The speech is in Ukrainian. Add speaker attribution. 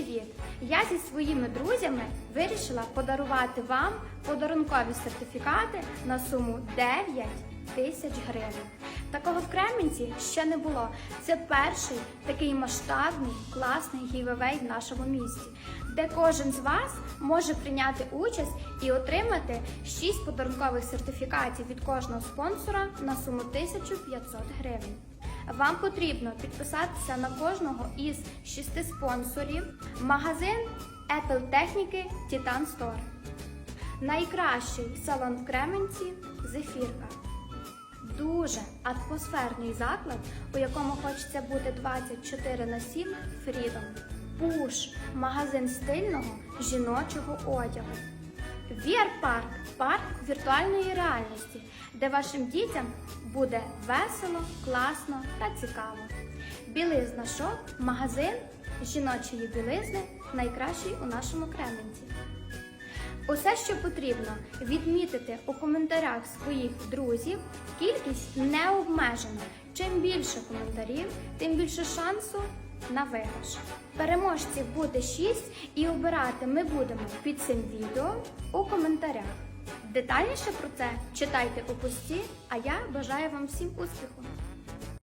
Speaker 1: привіт! Я зі своїми друзями вирішила подарувати вам подарункові сертифікати на суму 9 тисяч гривень. Такого в Кременці ще не було. Це перший такий масштабний, класний гівевей в нашому місті, де кожен з вас може прийняти участь і отримати 6 подарункових сертифікатів від кожного спонсора на суму 1500 гривень. Вам потрібно підписатися на кожного із шести спонсорів магазин Apple техніки Titan Store. Найкращий салон в Кременці Зефірка. Дуже атмосферний заклад, у якому хочеться бути 24 на 7 Freedom. Пуш магазин стильного жіночого одягу. Вірпарк парк віртуальної реальності, де вашим дітям буде весело, класно та цікаво. Білизна Шоп магазин жіночої білизни найкращий у нашому Кременці. Усе, що потрібно, відмітити у коментарях своїх друзів. Кількість не обмежена. Чим більше коментарів, тим більше шансу на виграш. Переможців буде 6 і обирати ми будемо під цим відео у коментарях. Детальніше про це читайте у пості, а я бажаю вам всім успіху!